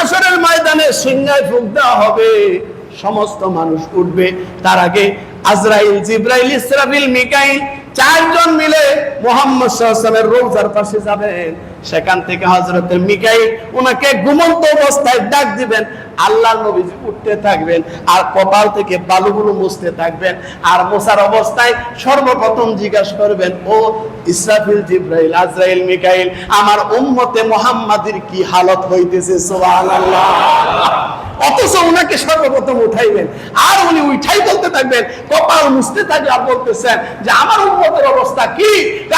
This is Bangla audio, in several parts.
হাসরের ময়দানে সিংহায় ফুক দেওয়া হবে। সমস্ত মানুষ উঠবে। তার আগে আজরাইল, জিব্রাইল, ইসরাফিল, মিকাইল চারজন মিলে মোহাম্মদ রোজার পাশে যাবেন। সেখান থেকে হজরতের মিকাইল ওনাকে ঘুমন্ত অবস্থায় ডাক দিবেন আল্লাহ নবীজি উঠতে থাকবেন আর কপাল থেকে বালুগুলো মুছতে থাকবেন আর মোছার অবস্থায় সর্বপ্রথম জিজ্ঞাসা করবেন, ও ইসরাফিল জিব্রাইল, আজরাইল, মিকাইল, আমার উম্মতে মোহাম্মদের কি হালত হইতেছে? সুবহানাল্লাহ। অথচ উনাকে সর্বপ্রথম উঠাইবেন। আর উনি উঠাই বলতে থাকবেন, কপাল মুছতে থাকবে আর বলতেছেন যে, আমার উন্মতের অবস্থা কি?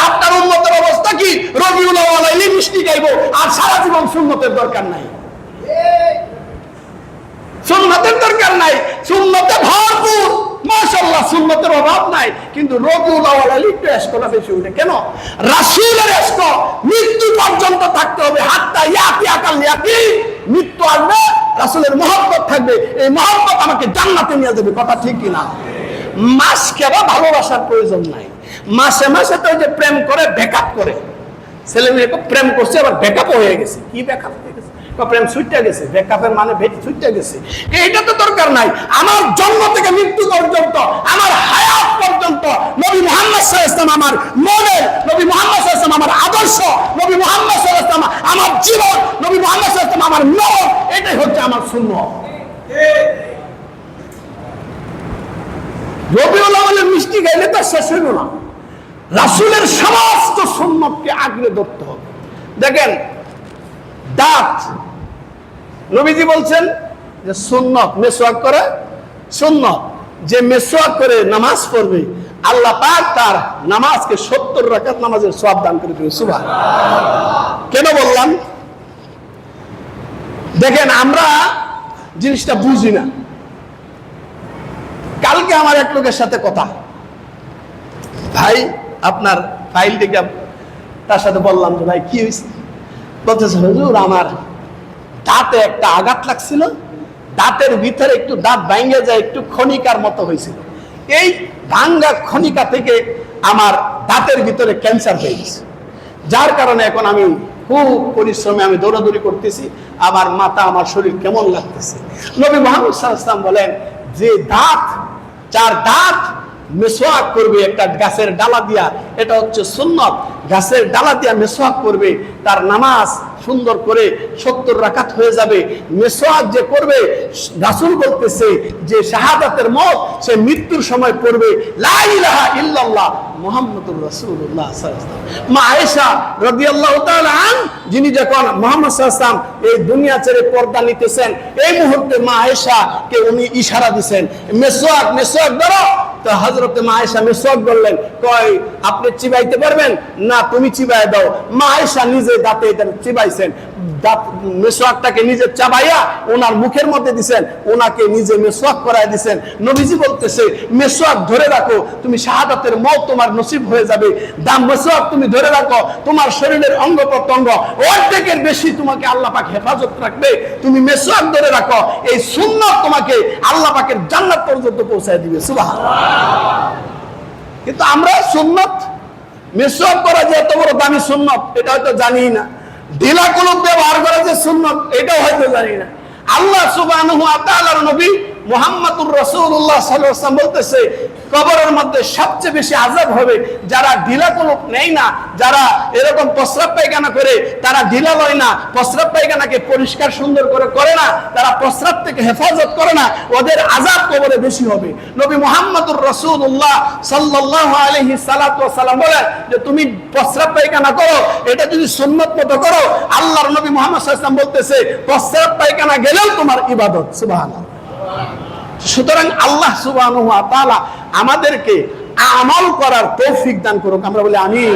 আপনার উন্মতের অবস্থা কি? রবিউল গাইবো আর সারা জীবন সুন্নতের দরকার নাই। সুন্নতের দরকার নাই। সুন্নতে ভরপুর। সুন্নতের অভাব নাই। কিন্তু একটু এসকলা বেশি উঠে কেন? রাসূলের এসক। মৃত্যু পর্যন্ত থাকতে হবে। হাত্তা ইয়াকি আকাল ইয়াকি মৃত্যু আসবে, রাসূলের মহব্বত থাকবে। এই মহব্বত আমাকে জান্নাতে নিয়ে যাবে। কথা ঠিক কি না মাস কেবা ভালোবাসার প্রয়োজন নাই। মাসে মাসে তো যে প্রেম করে ব্যাকআপ করে। ছেলে মেয়েকে প্রেম করছে, আবার ব্যাকআপ হয়ে গেছে। কি ব্যাকআপ হয়ে গেছে? প্রেম ছুটতে গেছে ব্যাকআপের মানে ভেট ছুটতে গেছে। এইটা তো দরকার নাই। আমার জন্ম থেকে মৃত্যু পর্যন্ত, আমার হায়াত পর্যন্ত নবী মোহাম্মদ সাল্লাম আমার মনের নবী মোহাম্মদ সাল্লাম আমার আদর্শ, নবী মোহাম্মদ সাল্লাম আমার জীবন, নবী মোহাম্মদ সাল্লাম আমার মন এটাই হচ্ছে আমার শূন্য রবিউল মিষ্টি গাইলে তো শেষ হইল না। রাসূলের সমস্ত সুন্নতকে ধরতে হবে। দেখেন, দাঁত। নবীজি বলছেন যে সুন্নত মেসোয়াক করে সুন্নত। যে মেসোয়াক করে নামাজ পড়বে, আল্লাহ পাক তার নামাজকে সত্তর রাকাত নামাজের সব দান করে দেবে সুবাহ কেন বললাম? দেখেন, আমরা জিনিসটা বুঝি না। কালকে আমার এক লোকের সাথে কথা। ভাই, আপনার ফাইল থেকে তার সাথে বললাম যে, ভাই, কি হয়েছে? বলতেছে, হুজুর, আমার দাঁতে একটা আঘাত লাগছিল। দাঁতের ভিতরে একটু দাঁত ভাঙ্গে যায়, একটু খনিকার মতো হয়েছিল। এই ভাঙ্গা খনিকা থেকে আমার দাঁতের ভিতরে ক্যান্সার হয়ে গেছে। যার কারণে এখন আমি খুব পরিশ্রমে আমি দৌড়াদৌড়ি করতেছি। আমার মাথা, আমার শরীর কেমন লাগতেছে? নবী মোহাম্মদ সাল্লাম বলেন, যে দাঁত, যার দাঁত মেসোয়াক করবে একটা গাছের ডালা দিয়া। এটা হচ্ছে সুন্নত। গাছের ডালা দিয়া মেসোয়াক করবে, তার নামাজ সুন্দর করে সত্তর রাকাত হয়ে যাবে। মেসোয়াক যে করবে, রাসূল বলতেছে যে শাহাদাতের মত, সে মৃত্যুর সময় পড়বে। লা ইলাহা ইল্লাল্লাহ মুহাম্মাদুর মা আয়েশা আন, যিনি যখন মুহাম্মদ আলাইহি এই দুনিয়া ছেড়ে পর্দা নিতেছেন, এই মুহূর্তে মা আয়েশা কে উনি ইশারা দিবেন মেসোয়াক মেসোয়াক, ধরো তো হজরত মায়েশা মেসোয়াক বললেন কয় আপনি চিবাইতে পারবেন? না, তুমি চিবাই দাও। মায়েশা নিজে দাঁতে চিবাইছেন। মেসোয়াকটাকে নিজে চাবাইয়া ওনার মুখের মধ্যে দিছেন, ওনাকে নিজে মেসোয়াক করায় দিছেন। নবীজি বলতেছে, মেসোয়াক ধরে রাখো, তুমি শাহাদাতের মত তোমার নসিব হয়ে যাবে। দাম মেসোয়াক তুমি ধরে রাখো, তোমার শরীরের অঙ্গ প্রত্যঙ্গ অর্ধেকের বেশি তোমাকে আল্লাহ পাক হেফাজত রাখবে। তুমি মেসোয়াক ধরে রাখো, এই সুন্নত তোমাকে আল্লাহ পাকের জান্নাত পর্যন্ত পৌঁছায় দিবে। সুবহানাল্লাহ। কিন্তু আমরা সুন্নত মেসওয়াক করা যে এত বড় দামি সুন্নত, এটা হয়তো জানি না। ঢিলা কুলুপ ব্যবহার করা যে সুন্নত, এটাও হয়তো জানি না। আল্লাহ সুবাহ নবী মোহাম্মদুর রসুল্লাহ বলতেছে কবরের মধ্যে সবচেয়ে বেশি আযাব হবে। যারা ঢিলা কলম নেই না, যারা এরকম প্রস্রাব পায়খানা করে, তারা ঢিলা লয় না, প্রস্রাব পায়খানাকে পরিষ্কার সুন্দর করে করে না, তারা প্রস্রাব থেকে হেফাজত করে না, ওদের আযাব কবরে বেশি হবে। নবী মুহাম্মাদুর রাসূলুল্লাহ সাল্লাল্লাহু আলাইহি সাল্লাতু ওয়াসাল্লাম বলেন যে, তুমি প্রস্রাব পায়খানা করো, এটা যদি সুন্নত মতো করো, আল্লাহর নবী মোহাম্মদ বলতেছে, প্রস্রাব পায়খানা গেলেও তোমার ইবাদত। সুবহানাল্লাহ। সুতরাং আল্লাহ সুবাহ আমাদেরকে আমল করার তৌফিক দান করুক। আমরা বলি আমিন।